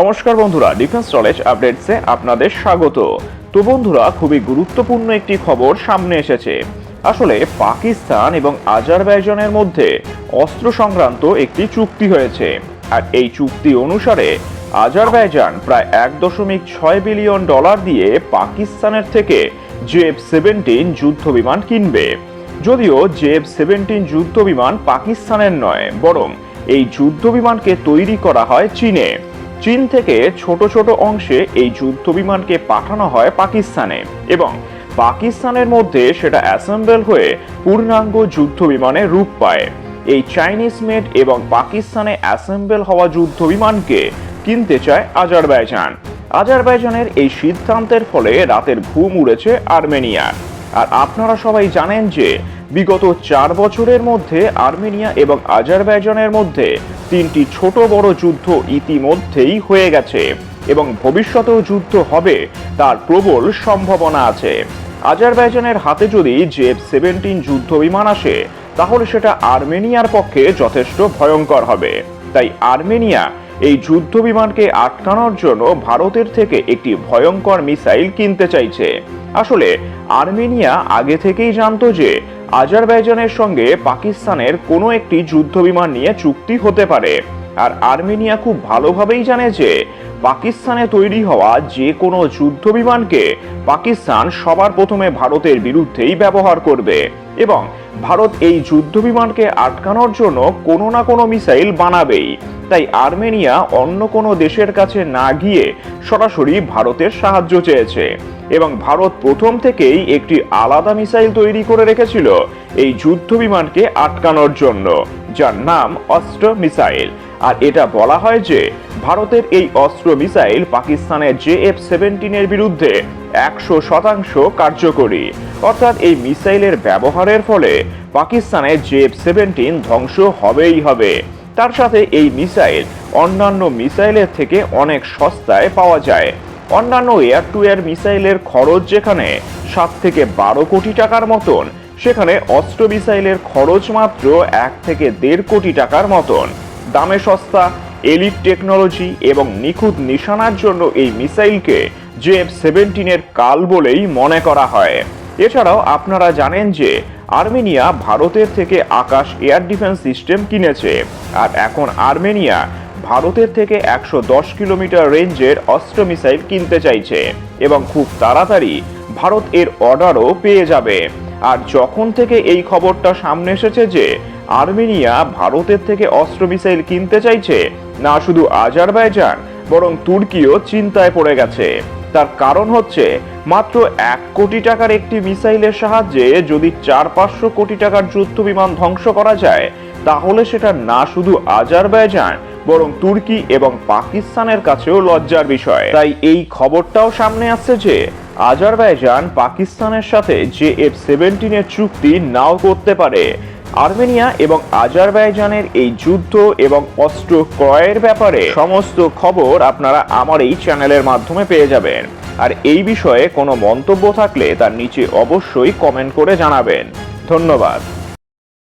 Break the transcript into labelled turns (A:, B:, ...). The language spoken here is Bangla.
A: নমস্কার বন্ধুরা, ডিফেন্স নলেজ আপডেটসে আপনাদের স্বাগত। তো বন্ধুরা, খুবই গুরুত্বপূর্ণ একটি খবর সামনে এসেছে। আসলে পাকিস্তান এবং আজারবাইজানের মধ্যে অস্ত্র সংক্রান্ত একটি চুক্তি হয়েছে। আর এই চুক্তি অনুসারে আজারবাইজান প্রায় এক দশমিক ছয় বিলিয়ন ডলার দিয়ে পাকিস্তানের থেকে জেফ সেভেন্টিন যুদ্ধ বিমান কিনবে। যদিও জেফ সেভেন্টিন যুদ্ধ বিমান পাকিস্তানের নয়, বরং এই যুদ্ধ বিমানকে তৈরি করা হয় চীনে। চীন থেকে ছোট ছোট অংশে এই যুদ্ধ বিমানকে পাঠানো হয় পাকিস্তানে এবং পাকিস্তানের মধ্যে সেটা অ্যাসেম্বল হয়ে পূর্ণাঙ্গ যুদ্ধ বিমানে রূপ পায়। এই চাইনিজ মেড এবং পাকিস্তানে অ্যাসেম্বল হওয়া যুদ্ধ বিমানকে কিনতে চায় আজারবাইজান। আজারবাইজানের এই সিদ্ধান্তের ফলে রাতের ঘুম উড়েছে আর্মেনিয়ার। আর আপনারা সবাই জানেন যে বিগত চার বছরের মধ্যে আর্মেনিয়া এবং আজারবাইজানের মধ্যে তিনটি ছোট বড় যুদ্ধ ইতিমধ্যেই হয়ে গেছে এবং ভবিষ্যতেও যুদ্ধ হবে তার প্রবল সম্ভাবনা আছে। আজারবাইজানের হাতে যদি জেফ সেভেন্টিন যুদ্ধ বিমান আসে, তাহলে সেটা আর্মেনিয়ার পক্ষে যথেষ্ট ভয়ঙ্কর হবে। তাই আর্মেনিয়া এই যুদ্ধ বিমানকে আটকানোর জন্য ভারতের থেকে একটি ভয়ঙ্কর মিসাইল কিনতে চাইছে। আসলে আর্মেনিয়া আগে থেকেই জানতো যে আজারবাইজানের সঙ্গে পাকিস্তানের কোনো একটি যুদ্ধ বিমান নিয়ে চুক্তি হতে পারে। আর আর্মেনিয়া খুব ভালোভাবেই জানে যে, পাকিস্তানে তৈরি হওয়া যে কোনো যুদ্ধ বিমানকে পাকিস্তান সবার প্রথমে ভারতের বিরুদ্ধেই ব্যবহার করবে। এবং ভারত এই যুদ্ধ বিমানকে আটকানোর জন্য কোনো না কোনো মিসাইল বানাবেই। তাই আর্মেনিয়া অন্য কোনো দেশের কাছে না গিয়ে সরাসরি ভারতের সাহায্য চেয়েছে এবং ভারত প্রথম থেকেই একটি আলাদা মিসাইল তৈরি করে রেখেছিল এই যুদ্ধ বিমানকে আটকানোর জন্য, যার নাম অস্ত্র মিসাইল। আর এটা বলা হয় যে ভারতের এই অস্ত্র মিসাইল পাকিস্তানের জে এফ সেভেন্টিনের বিরুদ্ধে একশো শতাংশ কার্যকরী। অর্থাৎ এই মিসাইলের ব্যবহারের ফলে পাকিস্তানের জে এফ সেভেন্টিন ধ্বংস হবেই হবে। তার সাথে এই মিসাইল অন্যান্য মিসাইলের থেকে অনেক সস্তায় পাওয়া যায়। অন্যান্য এয়ার টু এয়ার মিসাইলের খরচ যেখানে সাত থেকে বারো কোটি টাকার মতন, সেখানে অস্ত্র মিসাইলের খরচ মাত্র এক থেকে দেড় কোটি টাকার মতন। দামে সস্তা, এলিট টেকনোলজি এবং নিখুঁত নিশানার জন্য এই মিসাইলকে জেফ সেভেন্টিনের কাল বলেই মনে করা হয়। এছাড়াও আপনারা জানেন যে আর্মেনিয়া ভারতের থেকে আকাশ এয়ার ডিফেন্স সিস্টেম কিনেছে আর এখন আর্মেনিয়া ভারতের থেকে একশো দশ কিলোমিটার রেঞ্জের অস্ত্র মিসাইল কিনতে চাইছে এবং খুব তাড়াতাড়ি ভারত এর অর্ডারও পেয়ে যাবে। আর যখন থেকে এই খবরটা সামনে এসেছে যে আর্মেনিয়া ভারতের থেকে অস্ত্র মিসাইল কিনতে চাইছে, না শুধু আজারবাইজান, বরং তুর্কিও চিন্তায় পড়ে গেছে। তার কারণ হচ্ছে, মাত্র এক কোটি টাকার একটি মিসাইলের সাহায্যে যদি চার পাঁচশো কোটি টাকার যুদ্ধ বিমান ধ্বংস করা যায়, তাহলে সেটা না শুধু আজারবাইজান, বরং তুর্কি এবং পাকিস্তানের কাছেও লজ্জার বিষয়। তাই এই খবরটাও সামনে আসছে যে আজারবাইজান পাকিস্তানের সাথে যে এফ সেভেন্টিনের চুক্তি নাও করতে পারে। আর্মেনিয়া এবং আজারবাইজানের এই যুদ্ধ এবং অস্ত্র ক্রয়ের ব্যাপারে সমস্ত খবর আপনারা আমার এই চ্যানেলের মাধ্যমে পেয়ে যাবেন। আর এই বিষয়ে কোনো মন্তব্য থাকলে তার নিচে অবশ্যই কমেন্ট করে জানাবেন। ধন্যবাদ।